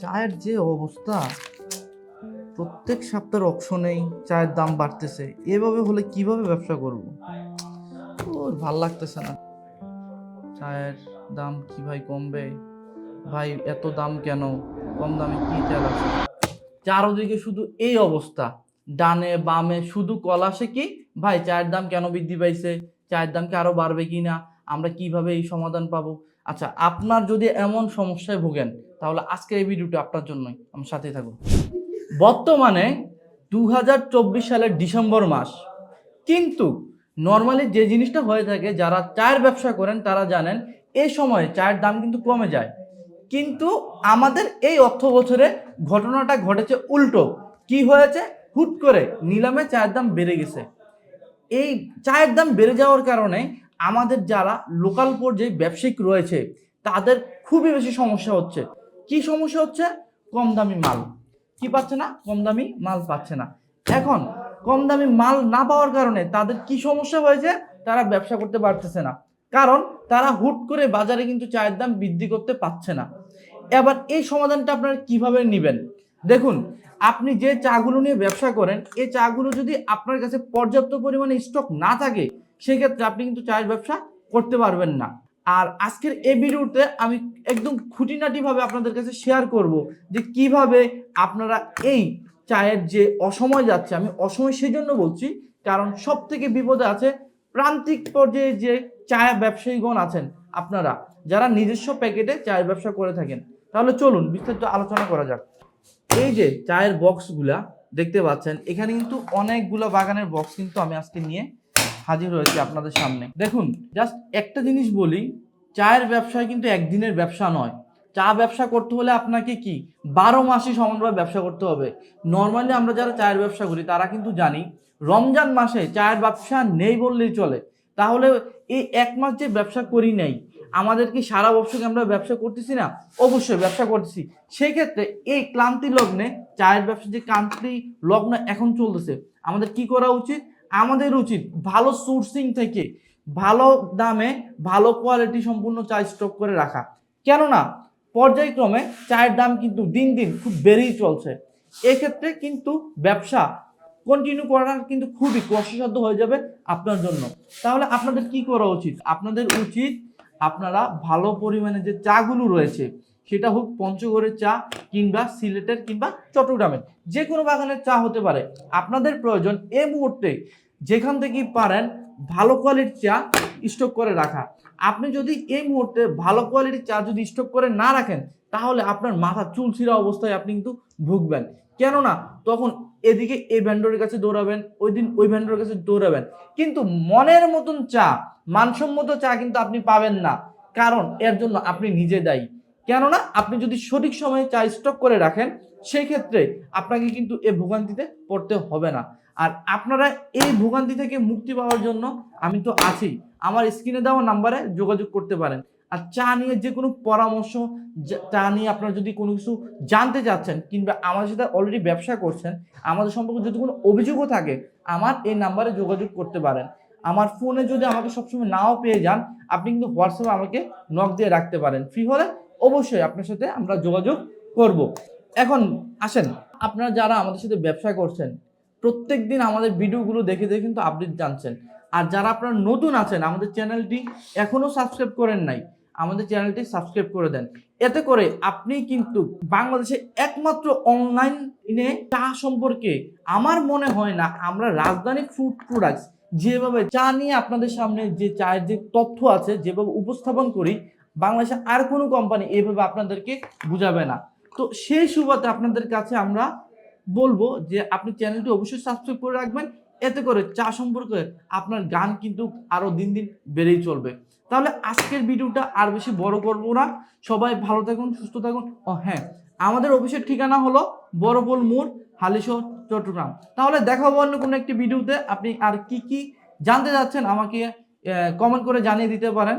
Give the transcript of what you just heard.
চায়ের যে অবস্থা, প্রত্যেক সপ্তাহের অপশনেই চায়ের দাম বাড়তেছে। এভাবে হলে কীভাবে ব্যবসা করব? ওর ভালো লাগতেছে না। চায়ের দাম কি ভাই কমবে? ভাই, এত দাম কেন? কম দামে কি চাল আছে? চারোদিকে শুধু এই অবস্থা। ডানে, বামে শুধু কল আসে কি, ভাই, চায়ের দাম কেন বৃদ্ধি পাইছে? চায়ের দাম কি আরও বাড়বে কি না আমরা কীভাবে এই সমাধান পাবো? আচ্ছা আপনার যদি এমন সমস্যায় ভোগেন তাহলে আজকের এই ভিডিওটা আপনার জন্যই। আমার সাথে থাকুন। বর্তমানে দু হাজার চব্বিশ সালের ডিসেম্বর মাস। কিন্তু নর্মালি যে জিনিসটা হয়ে থাকে, যারা চায়ের ব্যবসা করেন, তারা জানেন এই সময়ে চায়ের দাম কিন্তু কমে যায়। কিন্তু আমাদের এই অর্থ বছরে ঘটনাটা ঘটেছে উল্টো। কি হয়েছে? হুট করে নিলামে চায়ের দাম বেড়ে গেছে। এই চায়ের দাম বেড়ে যাওয়ার কারণে আমাদের যারা লোকাল পর্যায়ে ব্যবসায়িক রয়েছে, তাদের খুবই বেশি সমস্যা হচ্ছে। কি সমস্যা হচ্ছে? কম দামি মাল। কি পাচ্ছে না? কম দামি মাল পাচ্ছে না। এখন কম দামি মাল না পাওয়ার কারণে তাদের কি সমস্যা হয়েছে? তারা ব্যবসা করতে পারতেছে না। কারণ তারা হুট করে বাজারে কিন্তু চায়ের দাম বৃদ্ধি করতে পারছে না। এবার এই সমাধানটা আপনারা কীভাবে নেবেন? দেখুন, আপনি যে চাগুলো নিয়ে ব্যবসা করেন, এই চাগুলো যদি আপনার কাছে পর্যাপ্ত পরিমাণে স্টক না থাকে, সেক্ষেত্রে আপনি কিন্তু চায়ের ব্যবসা করতে পারবেন না। আর আজকের এই ভিডিওতে আমি একদম খুঁটিনাটিভাবে আপনাদের কাছে শেয়ার করব যে কীভাবে আপনারা এই চায়ের যে অসময় যাচ্ছে, আমি অসময় সেই জন্য বলছি, কারণ সব থেকে বিপদে আছে প্রান্তিক পর্যায়ে যে চায়ের ব্যবসায়ীগণ আছেন আপনারা, যারা নিজস্ব প্যাকেটে চায়ের ব্যবসা করে থাকেন। তাহলে চলুন বিস্তারিত আলোচনা করা যাক। এই যে চায়ের বক্সগুলা দেখতে পাচ্ছেন, এখানে কিন্তু অনেকগুলা বাগানের বক্স কিন্তু আমি আজকে নিয়ে হাজির হয়েছি আপনাদের সামনে। দেখুন জাস্ট একটা জিনিস বলি, চায়ের ব্যবসায় কিন্তু একদিনের ব্যবসা নয়। চা ব্যবসা করতে হলে আপনাকে কি? বারো মাসই সমানভাবে ব্যবসা করতে হবে। নর্মালি আমরা যারা চায়ের ব্যবসা করি, তারা কিন্তু জানি, রমজান মাসে চায়ের ব্যবসা নেই বললেই চলে। তাহলে এই এক মাস যে ব্যবসা করি নাই, আমাদের কি সারা বছর আমরা ব্যবসা করতেছি না? অবশ্যই ব্যবসা করতেছি। সেই ক্ষেত্রে এই ক্লান্তি লগ্নে, চায়ের ব্যবসা যে ক্লান্তি লগ্ন এখন চলতেছে, আমাদের কি করা উচিত? আমাদের উচিত ভালো সোর্সিং থেকে ভালো দামে ভালো কোয়ালিটি সম্পূর্ণ চা স্টক করে রাখা। কেননা, পর্যায়ক্রমে চায়ের দাম কিন্তু দিন দিন খুব বেড়েই চলছে। এক্ষেত্রে কিন্তু ব্যবসা কন্টিনিউ করাটা কিন্তু খুবই কষ্টসাধ্য হয়ে যাবে আপনার জন্য। তাহলে আপনাদের কি করা উচিত? আপনাদের উচিত আপনারা ভালো পরিমাণে যে চাগুলো রয়েছে, সেটা হোক পঞ্চগড়ের চা কিংবা সিলেটের কিংবা চট্টগ্রামের। যে কোনো বাগানের চা হতে পারে। আপনাদের প্রয়োজন এই মুহূর্তে যেখান থেকেই পারেন ভালো কোয়ালিটির চা স্টক করে রাখা। আপনি যদি এই মুহূর্তে ভালো কোয়ালিটির চা যদি স্টক করে না রাখেন, তাহলে আপনার মাথা চুলছিরা অবস্থায় আপনি কিন্তু ভুগবেন। কেননা, তখন এদিকে এই ভ্যান্ডরের কাছে দৌড়াবেন, ওই দিন ওই ভ্যান্ডরের কাছে দৌড়াবেন। কিন্তু মনের মতন চা, মানসম্মত চা কিন্তু আপনি পাবেন না। কারণ, এর জন্য আপনি নিজে দায়ী। কেননা আপনি যদি সঠিক সময়ে চা স্টক করে রাখেন, সেই ক্ষেত্রে আপনাকে কিন্তু এই ভোগান্তিতে পড়তে হবে না। আর আপনারা এই ভোগান্তি থেকে মুক্তি পাওয়ার জন্য আমি তো আছি। আমার স্ক্রিনে দেওয়া নাম্বারে যোগাযোগ করতে পারেন। আর চা নিয়ে যে কোনো পরামর্শ চা নিয়ে আপনারা যদি কোনো কিছু জানতে চাচ্ছেন কিংবা আমাদের সাথে অলরেডি ব্যবসা করছেন, আমাদের সম্পর্কে যদি কোনো অভিযোগও থাকে, আমার এই নাম্বারে যোগাযোগ করতে পারেন। আমার ফোনে যদি আমাকে সবসময় নাও পেয়ে যান, আপনি কিন্তু হোয়াটসঅ্যাপে আমাকে নক দিয়ে রাখতে পারেন। ফ্রি হলে অবশ্যই আপনার সাথে আমরা যোগাযোগ করব। এখন আসেন, আপনারা যারা আমাদের সাথে ব্যবসা করছেন প্রত্যেক দিন আমাদের ভিডিওগুলো দেখে দেখে কিন্তু আপডেট জানছেন। আর যারা আপনারা নতুন আছেন, আমাদের চ্যানেলটি এখনও সাবস্ক্রাইব করেন নাই, আমাদের চ্যানেলটি সাবস্ক্রাইব করে দেন। এতে করে আপনি কিন্তু বাংলাদেশে একমাত্র অনলাইনে চা সম্পর্কে আমার মনে হয় না, আমরা রাজধানী ফুড প্রোডাক্টস যেভাবে চা নিয়ে আপনাদের সামনে যে চায়ের যে তথ্য আছে, যেভাবে উপস্থাপন করি বাংলাদেশে আর কোনো কোম্পানি এভাবে আপনাদেরকে বুঝাবে না। তো সেই সুবাদে আপনাদের কাছে আমরা বলব যে, আপনি চ্যানেলটি অবশ্যই সাবস্ক্রাইব করে রাখবেন। এতে করে চা সম্পর্কে আপনার গান কিন্তু আরও দিন দিন বেড়েই চলবে। তাহলে আজকের ভিডিওটা আর বেশি বড় করব না। সবাই ভালো থাকুন, সুস্থ থাকুন। ও হ্যাঁ আমাদের অফিসের ঠিকানা হলো বড়পোল মোড়, হালিশহর, চট্টগ্রাম। তাহলে দেখা হবে অন্য কোনো একটি ভিডিওতে। আপনি আর কি কি জানতে যাচ্ছেন আমাকে কমেন্ট করে জানিয়ে দিতে পারেন।